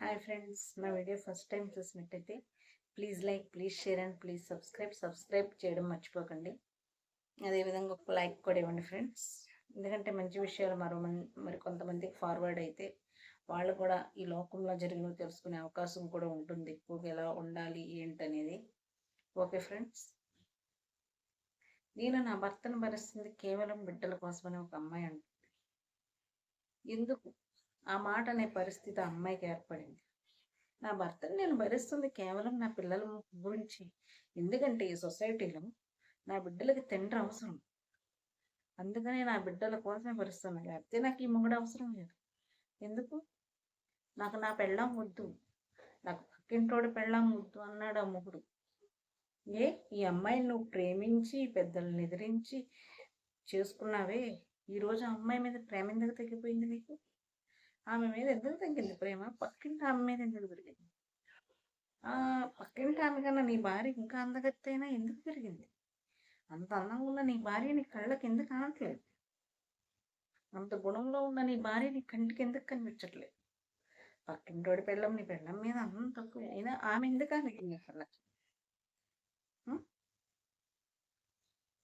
Hi friends నా video first time చూసినట్టయితే please like please share and please subscribe subscribe చేయడం మర్చిపోకండి. అదేవిధంగా ఒక లైక్ కూడా ఇవ్వండి ఫ్రెండ్స్ ఎందుకంటే మంచి విషయాలు మరో మరి కొంతమందికి ఫార్వర్డ్ అయితే వాళ్ళు కూడా ఈ లోకంలో జరిగినవి తెలుసుకునే అవకాశం కూడా ఉంటుంది. ఎక్కువగా ఎలా ఉండాలి ఏంటనేది. ఓకే ఫ్రెండ్స్ నేను నా భర్తను భరిస్తుంది కేవలం బిడ్డల కోసమని ఒక అమ్మాయి అంటుంది. ఎందుకు? ఆ మాట అనే పరిస్థితి అమ్మాయికి ఏర్పడింది. నా భర్తను నేను భరిస్తుంది కేవలం నా పిల్లల గురించి. ఎందుకంటే ఈ సొసైటీలో నా బిడ్డలకి తండ్రి అవసరం. అందుకనే నా బిడ్డల కోసమే భరిస్తున్నాను లేకపోతే నాకు ఈ మొగుడు అవసరం లేదు. ఎందుకు? నాకు నా పెళ్ళాం వద్దు. నాకు పక్కింటోడు పెళ్ళాం వద్దు అన్నాడు ఆ మొగుడు. ఏ? ఈ అమ్మాయిని నువ్వు ప్రేమించి పెద్దల్ని ఎదిరించి చేసుకున్నావే? ఈరోజు ఆ అమ్మాయి మీద ప్రేమ ఎందుకు తగ్గిపోయింది నీకు? ఆమె మీద ఎందుకు తగ్గింది ప్రేమ? పక్కింటి ఆమె మీద ఎందుకు పెరిగింది ఆ పక్కింటి ఆమె కన్నా నీ భార్య ఇంకా అందగత్తైనా? ఎందుకు పెరిగింది అంత అందంగా ఉన్న నీ భార్య నీ కళ్ళకి ఎందుకు కానట్లేదు అంత గుణంలో ఉన్న నీ భార్య నీ కంటికి ఎందుకు కనిపించట్లేదు? పక్కింటోడి పెళ్ళం నీ పెళ్ళం మీద అంత తక్కువ అయినా ఆమె ఎందుకు కలిగింది అసలు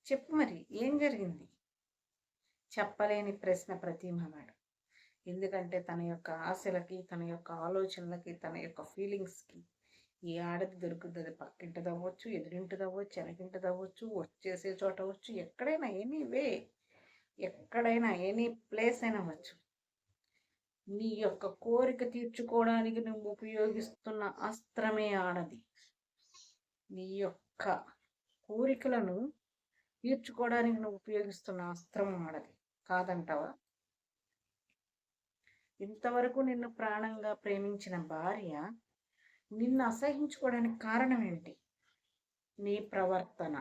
చెప్పు మరి ఏం జరిగింది? చెప్పలేని ప్రశ్న ప్రతి మగాడు. ఎందుకంటే తన యొక్క ఆశలకి తన యొక్క ఆలోచనలకి తన యొక్క ఫీలింగ్స్కి ఏ ఆడది దొరుకుతుంది పక్కింటిది అవ్వచ్చు ఎదురింటిది అవ్వచ్చు వెనకింటిది అవ్వచ్చు వచ్చేసే చోట అవ్వచ్చు ఎక్కడైనా ఎనీ వే ఎక్కడైనా ఎనీ ప్లేస్ అయినా అవ్వచ్చు. నీ యొక్క కోరిక తీర్చుకోవడానికి నువ్వు ఉపయోగిస్తున్న అస్త్రమే ఆడది. నీ యొక్క కోరికలను తీర్చుకోవడానికి నువ్వు ఉపయోగిస్తున్న అస్త్రం ఆడది. కాదంటావా? ఇంతవరకు నిన్ను ప్రాణంగా ప్రేమించిన భార్య నిన్ను అసహించుకోవడానికి కారణం ఏంటి? నీ ప్రవర్తన.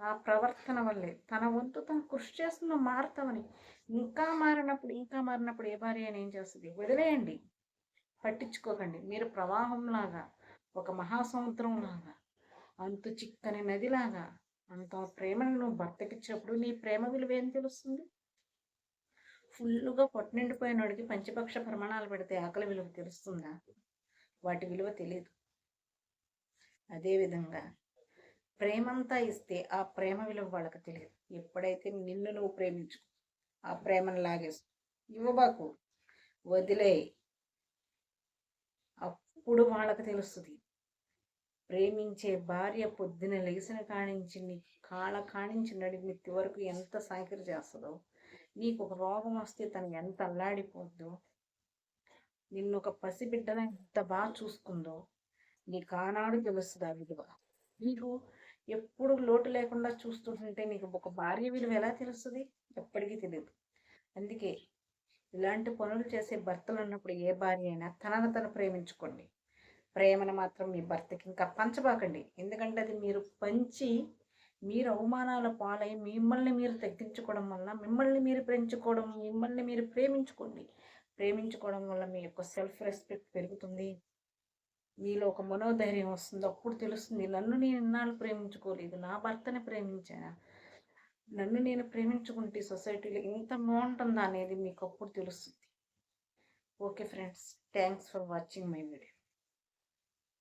ఆ ప్రవర్తన వల్లే తన వంతు తను కృషి చేస్తున్న మారుతామని ఇంకా మారినప్పుడు ఇంకా మారినప్పుడు ఏ భార్య అని ఏం చేస్తుంది? వదిలేయండి. పట్టించుకోకండి. మీరు ప్రవాహంలాగా ఒక మహాసముద్రం లాగా అంతు చిక్కని నదిలాగా అంత ప్రేమను నువ్వు భర్తకిచ్చినప్పుడు నీ ప్రేమ విలువ ఏం తెలుస్తుంది? ఫుల్గా పొట్టనిండిపోయినోడికి పంచపక్ష ప్రమాణాలు పెడితే ఆకలి విలువ తెలుస్తుందా? వాటి విలువ తెలియదు అదేవిధంగా ప్రేమంతా ఇస్తే ఆ ప్రేమ విలువ వాళ్ళకి తెలియదు. ఎప్పుడైతే నిన్ను నువ్వు ప్రేమించు ఆ ప్రేమను లాగేసు. ఇవ్వబాకు వదిలే అప్పుడు వాళ్ళకి తెలుస్తుంది. ప్రేమించే భార్య పొద్దున లేచిన కాణించి నీ కాళ్ళ కాణించి నడిమిత్తి వరకు ఎంత సాకిరి చేస్తుందో నీకు ఒక రోగం వస్తే తను ఎంత అల్లాడిపోద్దో. నిన్ను ఒక పసిబిడ్డను ఎంత బాగా చూసుకుందో నీకు ఆనాడు తెలుస్తుంది ఆ విలువ. నీకు ఎప్పుడు లోటు లేకుండా చూస్తుంటే నీకు ఒక భార్య విలువ ఎలా తెలుస్తుంది? ఎప్పటికీ తెలియదు. అందుకే ఇలాంటి పనులు చేసే భర్తలు ఉన్నప్పుడు ఏ భార్య అయినా తనను తను ప్రేమించుకోండి. ప్రేమను మాత్రం మీ భర్తకి ఇంకా పంచబాకండి. ఎందుకంటే అది మీరు పంచి మీరు అవమానాల పాలై మిమ్మల్ని మీరు తగ్గించుకోవడం వల్ల మిమ్మల్ని మీరు పెంచుకోవడం మిమ్మల్ని మీరు ప్రేమించుకోండి. ప్రేమించుకోవడం వల్ల మీ యొక్క సెల్ఫ్ రెస్పెక్ట్ పెరుగుతుంది. మీలో ఒక మనోధైర్యం వస్తుంది. అప్పుడు తెలుస్తుంది నన్ను నేను ఇన్నాళ్ళు ప్రేమించుకోలేదు నా భర్తని ప్రేమించాను నన్ను నేను ప్రేమించుకుంటే సొసైటీలో ఇంత బాగుంటుందా అనేది మీకు అప్పుడు తెలుస్తుంది. Okay friends thanks for watching my video